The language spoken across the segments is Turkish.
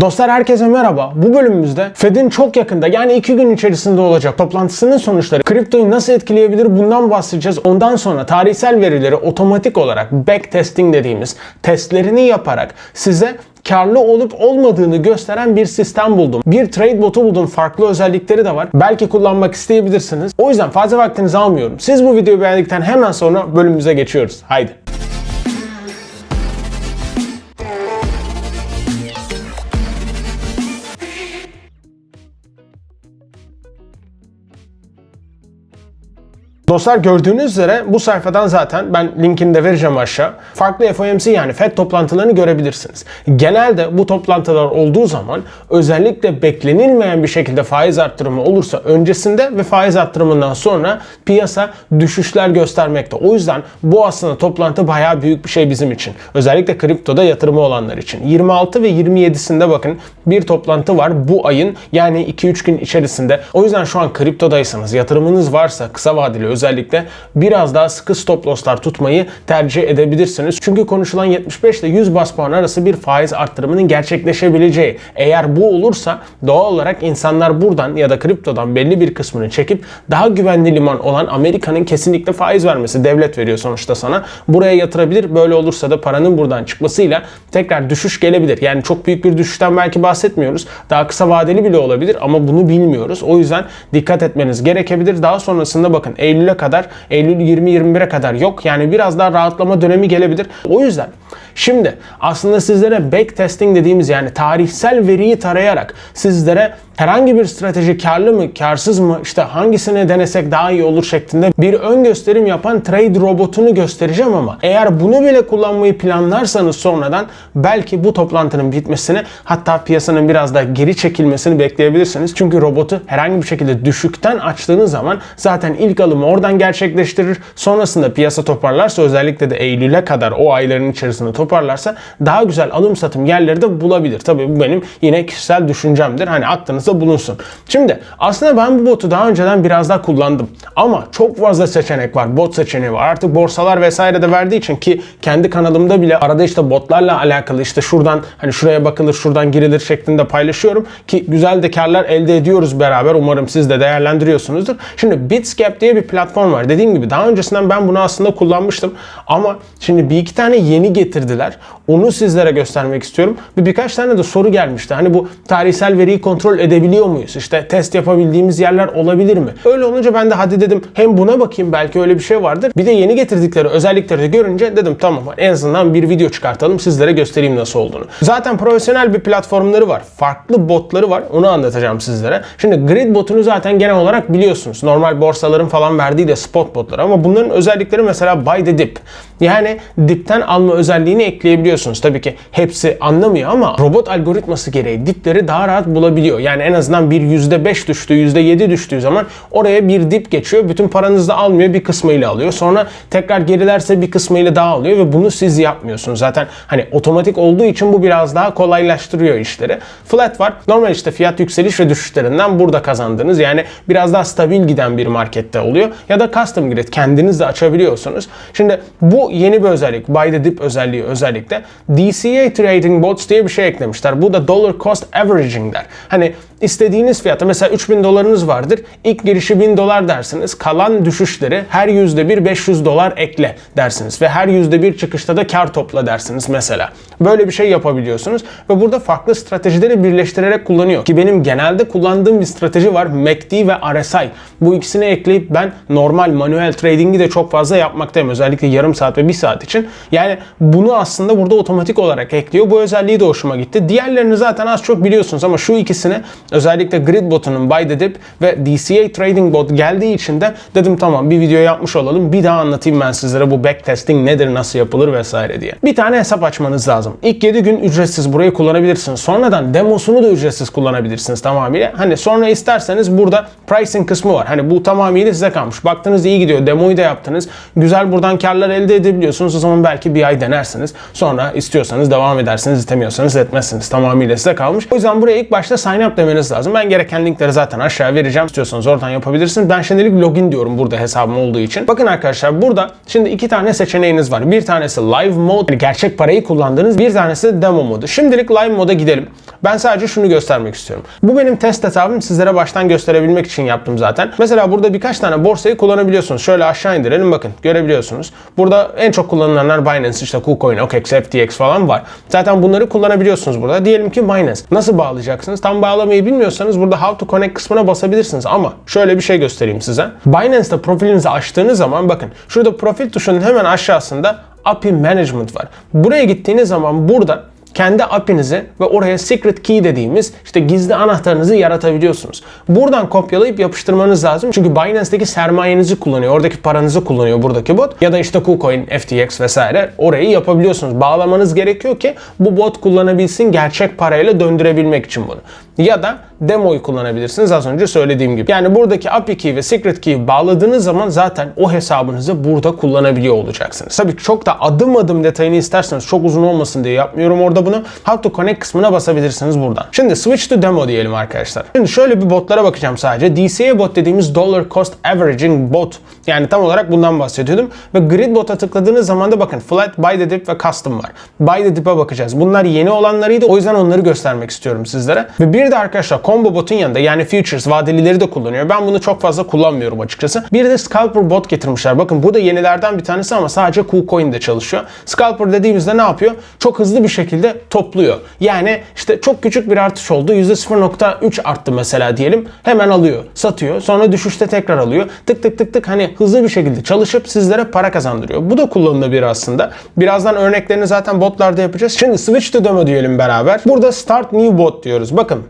Dostlar herkese merhaba. Bu bölümümüzde Fed'in çok yakında yani iki gün içerisinde olacak toplantısının sonuçları kriptoyu nasıl etkileyebilir bundan bahsedeceğiz. Ondan sonra tarihsel verileri otomatik olarak backtesting dediğimiz testlerini yaparak size karlı olup olmadığını gösteren bir sistem buldum. Bir trade botu buldum. Farklı özellikleri de var. Belki kullanmak isteyebilirsiniz. O yüzden fazla vaktinizi almıyorum. Siz bu videoyu beğendikten hemen sonra bölümümüze geçiyoruz. Haydi. Dostlar gördüğünüz üzere bu sayfadan zaten ben linkini de vereceğim aşağı. Farklı FOMC yani FED toplantılarını görebilirsiniz. Genelde bu toplantılar olduğu zaman özellikle beklenilmeyen bir şekilde faiz arttırımı olursa öncesinde ve faiz arttırımından sonra piyasa düşüşler göstermekte. O yüzden bu aslında toplantı bayağı büyük bir şey bizim için. Özellikle kriptoda yatırımı olanlar için. 26 ve 27'sinde bakın bir toplantı var bu ayın yani 2-3 gün içerisinde. O yüzden şu an kriptodaysanız yatırımınız varsa kısa vadeli özellikle biraz daha sıkı stop losslar tutmayı tercih edebilirsiniz. Çünkü konuşulan 75 ile 100 bas puan arası bir faiz arttırımının gerçekleşebileceği. Eğer bu olursa doğal olarak insanlar buradan ya da kriptodan belli bir kısmını çekip daha güvenli liman olan Amerika'nın kesinlikle faiz vermesi. Devlet veriyor sonuçta sana. Buraya yatırabilir. Böyle olursa da paranın buradan çıkmasıyla tekrar düşüş gelebilir. Yani çok büyük bir düşüşten belki bahsetmiyoruz. Daha kısa vadeli bile olabilir ama bunu bilmiyoruz. O yüzden dikkat etmeniz gerekebilir. Daha sonrasında bakın Eylül'e kadar, Eylül 20-21'e kadar yok. Yani biraz daha rahatlama dönemi gelebilir. O yüzden şimdi aslında sizlere backtesting dediğimiz yani tarihsel veriyi tarayarak sizlere herhangi bir strateji karlı mı, karsız mı, işte hangisini denesek daha iyi olur şeklinde bir ön gösterim yapan trade robotunu göstereceğim ama eğer bunu bile kullanmayı planlarsanız sonradan belki bu toplantının bitmesini hatta piyasanın biraz daha geri çekilmesini bekleyebilirsiniz. Çünkü robotu herhangi bir şekilde düşükten açtığınız zaman zaten ilk alımı oradan gerçekleştirir. Sonrasında piyasa toparlarsa özellikle de Eylül'e kadar o ayların içerisinde toparlarsa daha güzel alım satım yerleri de bulabilir. Tabii bu benim yine kişisel düşüncemdir. Hani aklınızda bulunsun. Şimdi aslında ben bu botu daha önceden biraz daha kullandım. Ama çok fazla seçenek var. Bot seçeneği var. Artık borsalar vesaire de verdiği için ki kendi kanalımda bile arada işte botlarla alakalı işte şuradan hani şuraya bakılır şuradan girilir şeklinde paylaşıyorum ki güzel de karlar elde ediyoruz beraber. Umarım siz de değerlendiriyorsunuzdur. Şimdi Bitscap diye bir platform var. Dediğim gibi daha öncesinden ben bunu aslında kullanmıştım. Ama şimdi bir iki tane yeni getirdiler. Onu sizlere göstermek istiyorum. Ve birkaç tane de soru gelmişti. Hani bu tarihsel veriyi kontrol edebiliyor muyuz? İşte test yapabildiğimiz yerler olabilir mi? Öyle olunca ben de hadi dedim hem buna bakayım belki öyle bir şey vardır. Bir de yeni getirdikleri özellikleri de görünce dedim tamam en azından bir video çıkartalım sizlere göstereyim nasıl olduğunu. Zaten profesyonel bir platformları var. Farklı botları var. Onu anlatacağım sizlere. Şimdi grid botunu zaten genel olarak biliyorsunuz. Normal borsaların falan verdiği de spot botları ama bunların özellikleri mesela buy the dip. Yani dipten alma özelliğini ekleyebiliyorsunuz. Tabii ki hepsi anlamıyor ama robot algoritması gereği dipleri daha rahat bulabiliyor. Yani en azından bir %5 düştüğü, %7 düştüğü zaman oraya bir dip geçiyor. Bütün paranızı da almıyor. Bir kısmıyla alıyor. Sonra tekrar gerilerse bir kısmıyla daha alıyor ve bunu siz yapmıyorsunuz. Zaten hani otomatik olduğu için bu biraz daha kolaylaştırıyor işleri. Flat var. Normal işte fiyat yükseliş ve düşüşlerinden burada kazandığınız yani biraz daha stabil giden bir markette oluyor. Ya da custom grid kendiniz de açabiliyorsunuz. Şimdi bu yeni bir özellik. Buy the dip özelliği özellikle. DCA Trading Bots diye bir şey eklemişler. Bu da Dollar Cost Averaging der. Hani istediğiniz fiyata mesela 3000 dolarınız vardır. İlk girişi 1000 dolar dersiniz. Kalan düşüşleri her yüzde bir 500 dolar ekle dersiniz. Ve her yüzde bir çıkışta da kar topla dersiniz mesela. Böyle bir şey yapabiliyorsunuz. Ve burada farklı stratejileri birleştirerek kullanıyor. Ki benim genelde kullandığım bir strateji var. MACD ve RSI. Bu ikisini ekleyip ben normal manuel trading'i de çok fazla yapmaktayım. Özellikle yarım saat ve bir saat için. Yani bunu aslında burada otomatik olarak ekliyor. Bu özelliği de hoşuma gitti. Diğerlerini zaten az çok biliyorsunuz ama şu ikisini özellikle Grid botunun Buy the Dip ve DCA Trading Bot geldiği için de dedim tamam bir video yapmış olalım. Bir daha anlatayım ben sizlere bu backtesting nedir, nasıl yapılır vesaire diye. Bir tane hesap açmanız lazım. İlk 7 gün ücretsiz burayı kullanabilirsiniz. Sonradan demosunu da ücretsiz kullanabilirsiniz tamamıyla. Hani sonra isterseniz burada pricing kısmı var. Hani bu tamamıyla size kalmış. Baktınız iyi gidiyor. Demoyu da yaptınız. Güzel buradan karlar elde edebiliyorsunuz. O zaman belki bir ay denersiniz. Sonra istiyorsanız devam edersiniz. istemiyorsanız etmezsiniz. Tamamıyla size kalmış. O yüzden buraya ilk başta sign up demeniz lazım. Ben gereken linkleri zaten aşağı vereceğim. İstiyorsanız oradan yapabilirsiniz. Ben şimdilik login diyorum burada hesabım olduğu için. Bakın arkadaşlar burada şimdi iki tane seçeneğiniz var. Bir tanesi live mode, yani gerçek parayı kullandığınız. Bir tanesi de demo modu. Şimdilik live moda gidelim. Ben sadece şunu göstermek istiyorum. Bu benim test hesabım sizlere baştan gösterebilmek için yaptım zaten. Mesela burada birkaç tane borsayı kullanabiliyorsunuz. Şöyle aşağı indirelim bakın görebiliyorsunuz. Burada en çok kullanılanlar Binance, işte KuCoin, OKX, FTX falan var. Zaten bunları kullanabiliyorsunuz burada. Diyelim ki Binance. Nasıl bağlayacaksınız? Tam bağlamayı bilmiyorsanız burada How to Connect kısmına basabilirsiniz. Ama şöyle bir şey göstereyim size. Binance'da profilinizi açtığınız zaman bakın şurada profil tuşunun hemen aşağısında API Management var. Buraya gittiğiniz zaman burada kendi API'nizi ve oraya secret key dediğimiz işte gizli anahtarınızı yaratabiliyorsunuz. Buradan kopyalayıp yapıştırmanız lazım. Çünkü Binance'deki sermayenizi kullanıyor. Oradaki paranızı kullanıyor buradaki bot. Ya da işte KuCoin, FTX vesaire orayı yapabiliyorsunuz. Bağlamanız gerekiyor ki bu bot kullanabilsin gerçek parayla döndürebilmek için bunu. Ya da demoyu kullanabilirsiniz az önce söylediğim gibi. Yani buradaki API key ve secret key bağladığınız zaman zaten o hesabınızı burada kullanabiliyor olacaksınız. Tabii çok da adım adım detayını isterseniz çok uzun olmasın diye yapmıyorum orada bunu. How to connect kısmına basabilirsiniz buradan. Şimdi switch to demo diyelim arkadaşlar. Şimdi şöyle bir botlara bakacağım sadece. DCA bot dediğimiz dollar cost averaging bot. Yani tam olarak bundan bahsediyordum. Ve grid bot'a tıkladığınız zaman da bakın flat, buy the dip ve custom var. Buy the dip'e bakacağız. Bunlar yeni olanlarıydı. O yüzden onları göstermek istiyorum sizlere. Ve bir de arkadaşlar combo bot'un yanında yani futures vadelileri de kullanıyor. Ben bunu çok fazla kullanmıyorum açıkçası. Bir de scalper bot getirmişler. Bakın bu da yenilerden bir tanesi ama sadece KuCoin'de çalışıyor. Scalper dediğimizde ne yapıyor? Çok hızlı bir şekilde topluyor. Yani işte çok küçük bir artış oldu. %0.3 arttı mesela diyelim. Hemen alıyor, satıyor. Sonra düşüşte tekrar alıyor. Tık tık tık tık hani hızlı bir şekilde çalışıp sizlere para kazandırıyor. Bu da kullanılabilir aslında. Birazdan örneklerini zaten botlarda yapacağız. Şimdi switch to demo diyelim beraber. Burada start new bot diyoruz. Bakın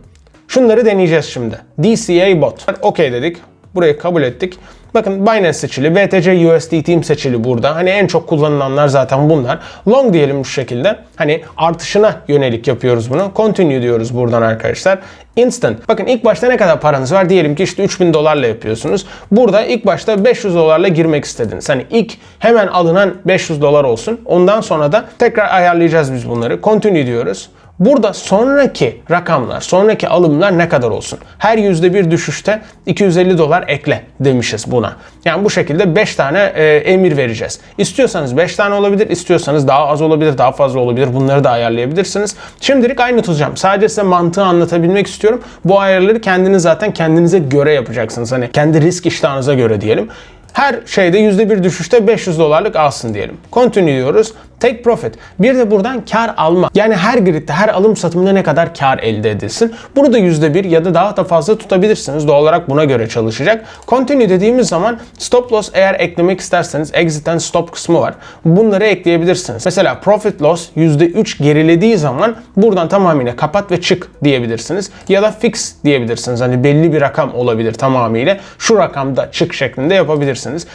Şunları deneyeceğiz şimdi. DCA bot. OK dedik. Burayı kabul ettik. Bakın Binance seçili, BTC USDT seçili burada. Hani en çok kullanılanlar zaten bunlar. Long diyelim şu şekilde. Hani artışına yönelik yapıyoruz bunu. Continue diyoruz buradan arkadaşlar. Instant. Bakın ilk başta ne kadar paranız var? Diyelim ki işte 3000 dolarla yapıyorsunuz. Burada ilk başta 500 dolarla girmek istediniz. Hani ilk hemen alınan 500 dolar olsun. Ondan sonra da tekrar ayarlayacağız biz bunları. Continue diyoruz. Burada sonraki rakamlar, sonraki alımlar ne kadar olsun? Her yüzde bir düşüşte 250 dolar ekle demişiz buna. Yani bu şekilde 5 tane e, emir vereceğiz. İstiyorsanız 5 tane olabilir, istiyorsanız daha az olabilir, daha fazla olabilir. Bunları da ayarlayabilirsiniz. Şimdilik aynı tutacağım. Sadece size mantığı anlatabilmek istiyorum. Bu ayarları kendiniz zaten kendinize göre yapacaksınız. Hani kendi risk iştahınıza göre diyelim. Her şeyde %1 düşüşte 500 dolarlık alsın diyelim. Continue diyoruz. Take profit. Bir de buradan kar alma. Yani her gridde, her alım satımında ne kadar kar elde edilsin. Bunu da %1 ya da daha da fazla tutabilirsiniz. Doğal olarak buna göre çalışacak. Continue dediğimiz zaman stop loss eğer eklemek isterseniz exit and stop kısmı var. Bunları ekleyebilirsiniz. Mesela profit loss %3 gerilediği zaman buradan tamamıyla kapat ve çık diyebilirsiniz. Ya da fix diyebilirsiniz. Hani belli bir rakam olabilir tamamıyla. Şu rakamda çık şeklinde yapabilirsiniz.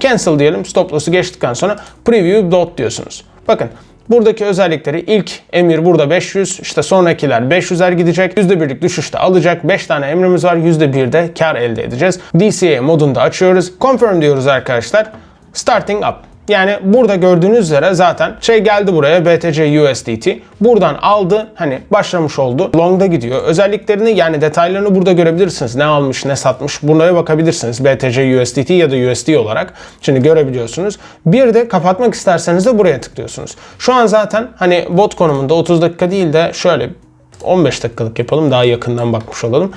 Cancel diyelim. Stop loss'u geçtikten sonra preview dot diyorsunuz. Bakın Buradaki özellikleri ilk emir burada 500, işte sonrakiler 500'er gidecek. %1'lik düşüşte alacak. 5 tane emrimiz var. %1'de kar elde edeceğiz. DCA modunda açıyoruz. Confirm diyoruz arkadaşlar. Starting up. Yani burada gördüğünüz üzere zaten şey geldi buraya BTC USDT. Buradan aldı hani başlamış oldu. Long'da gidiyor. Özelliklerini yani detaylarını burada görebilirsiniz. Ne almış ne satmış bunlara bakabilirsiniz. BTC USDT ya da USD olarak. Şimdi görebiliyorsunuz. Bir de kapatmak isterseniz de buraya tıklıyorsunuz. Şu an zaten hani bot konumunda 30 dakika değil de şöyle 15 dakikalık yapalım daha yakından bakmış olalım.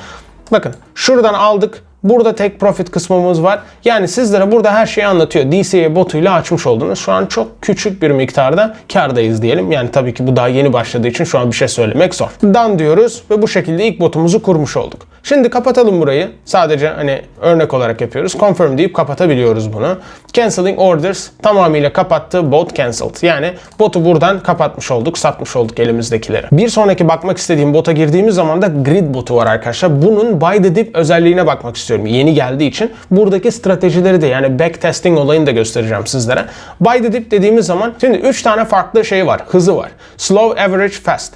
Bakın şuradan aldık. Burada tek profit kısmımız var. Yani sizlere burada her şeyi anlatıyor. DCA botuyla açmış oldunuz. Şu an çok küçük bir miktarda kardayız diyelim. Yani tabii ki bu daha yeni başladığı için şu an bir şey söylemek zor. Done diyoruz ve bu şekilde ilk botumuzu kurmuş olduk. Şimdi kapatalım burayı. Sadece hani örnek olarak yapıyoruz. Confirm deyip kapatabiliyoruz bunu. Canceling orders tamamıyla kapattı. Bot cancelled. Yani botu buradan kapatmış olduk. Satmış olduk elimizdekileri. Bir sonraki bakmak istediğim bota girdiğimiz zaman da grid botu var arkadaşlar. Bunun buy the dip özelliğine bakmak istiyorum. Yeni geldiği için. Buradaki stratejileri de yani backtesting olayını da göstereceğim sizlere. Buy the dip dediğimiz zaman şimdi 3 tane farklı şey var. Hızı var. Slow, average, fast.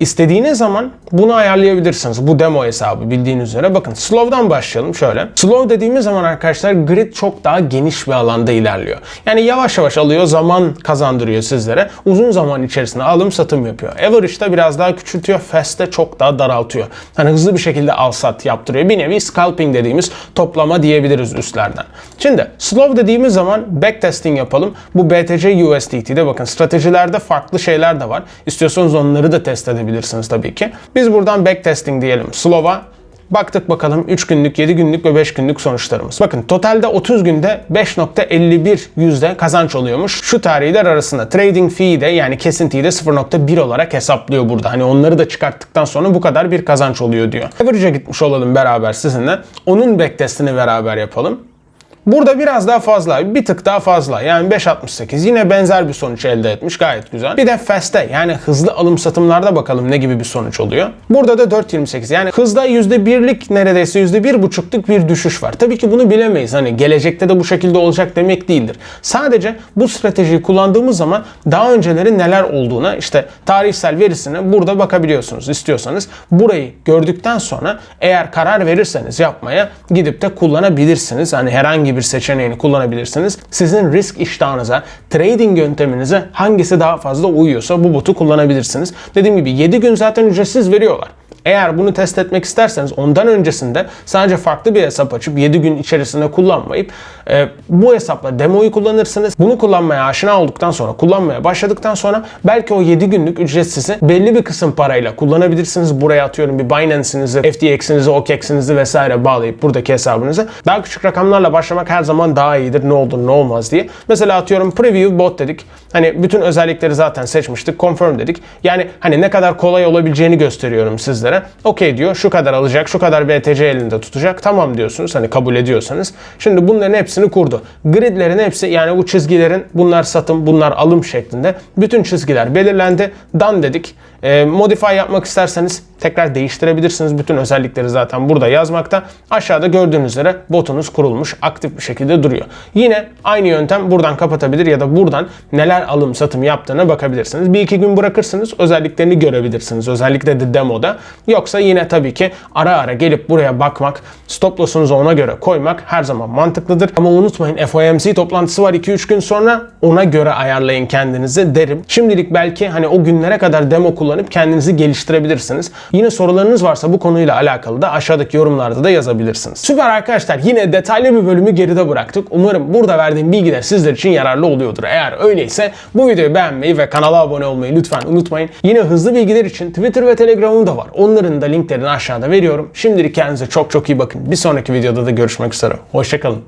İstediğiniz zaman bunu ayarlayabilirsiniz. Bu demo hesabı bildiğiniz üzere. Bakın slow'dan başlayalım şöyle. Slow dediğimiz zaman arkadaşlar grid çok daha geniş bir alanda ilerliyor. Yani yavaş yavaş alıyor, zaman kazandırıyor sizlere. Uzun zaman içerisinde alım satım yapıyor. Average'da biraz daha küçültüyor, fast'te çok daha daraltıyor. Hani hızlı bir şekilde al sat yaptırıyor. Bir nevi scalping dediğimiz toplama diyebiliriz üstlerden. Şimdi slow dediğimiz zaman backtesting yapalım. Bu BTC USDT'de bakın stratejilerde farklı şeyler de var. İstiyorsanız onları da test edebilirsiniz kullanabilirsiniz tabii ki. Biz buradan backtesting diyelim. Slow'a Baktık bakalım 3 günlük, 7 günlük ve 5 günlük sonuçlarımız. Bakın totalde 30 günde 5.51 yüzde kazanç oluyormuş. Şu tarihler arasında trading fee de yani kesintiyi de 0.1 olarak hesaplıyor burada. Hani onları da çıkarttıktan sonra bu kadar bir kazanç oluyor diyor. Average'e gitmiş olalım beraber sizinle. Onun backtestini beraber yapalım. Burada biraz daha fazla, bir tık daha fazla. Yani 5.68 yine benzer bir sonuç elde etmiş. Gayet güzel. Bir de Fast'te yani hızlı alım satımlarda bakalım ne gibi bir sonuç oluyor. Burada da 4.28 yani hızda %1'lik neredeyse %1.5'luk bir düşüş var. Tabii ki bunu bilemeyiz. Hani gelecekte de bu şekilde olacak demek değildir. Sadece bu stratejiyi kullandığımız zaman daha önceleri neler olduğuna işte tarihsel verisine burada bakabiliyorsunuz istiyorsanız. Burayı gördükten sonra eğer karar verirseniz yapmaya gidip de kullanabilirsiniz. Hani herhangi bir seçeneğini kullanabilirsiniz. Sizin risk iştahınıza, trading yönteminize hangisi daha fazla uyuyorsa bu botu kullanabilirsiniz. Dediğim gibi 7 gün zaten ücretsiz veriyorlar. Eğer bunu test etmek isterseniz ondan öncesinde sadece farklı bir hesap açıp 7 gün içerisinde kullanmayıp e, bu hesapla demoyu kullanırsınız. Bunu kullanmaya aşina olduktan sonra, kullanmaya başladıktan sonra belki o 7 günlük ücretsizi belli bir kısım parayla kullanabilirsiniz. Buraya atıyorum bir Binance'inizi, FTX'inizi, OKEX'inizi vesaire bağlayıp buradaki hesabınızı. Daha küçük rakamlarla başlamak her zaman daha iyidir. Ne olur ne olmaz diye. Mesela atıyorum preview bot dedik. Hani bütün özellikleri zaten seçmiştik. Confirm dedik. Yani hani ne kadar kolay olabileceğini gösteriyorum sizlere. Okey diyor. Şu kadar alacak, şu kadar BTC elinde tutacak. Tamam diyorsunuz. Hani kabul ediyorsanız. Şimdi bunların hepsini kurdu. Gridlerin hepsi yani bu çizgilerin bunlar satım, bunlar alım şeklinde. Bütün çizgiler belirlendi. Done dedik. E, modify yapmak isterseniz tekrar değiştirebilirsiniz. Bütün özellikleri zaten burada yazmakta. Aşağıda gördüğünüz üzere botunuz kurulmuş. Aktif bir şekilde duruyor. Yine aynı yöntem buradan kapatabilir ya da buradan neler alım satım yaptığına bakabilirsiniz. Bir iki gün bırakırsınız. Özelliklerini görebilirsiniz. Özellikle de demoda. Yoksa yine tabii ki ara ara gelip buraya bakmak, stop loss'unuzu ona göre koymak her zaman mantıklıdır. Ama unutmayın FOMC toplantısı var 2-3 gün sonra ona göre ayarlayın kendinizi derim. Şimdilik belki hani o günlere kadar demo kullanıp kendinizi geliştirebilirsiniz. Yine sorularınız varsa bu konuyla alakalı da aşağıdaki yorumlarda da yazabilirsiniz. Süper arkadaşlar yine detaylı bir bölümü geride bıraktık. Umarım burada verdiğim bilgiler sizler için yararlı oluyordur. Eğer öyleyse bu videoyu beğenmeyi ve kanala abone olmayı lütfen unutmayın. Yine hızlı bilgiler için Twitter ve Telegram'ım da var. Onların da linklerini aşağıda veriyorum. Şimdilik kendinize çok çok iyi bakın. Bir sonraki videoda da görüşmek üzere. Hoşçakalın.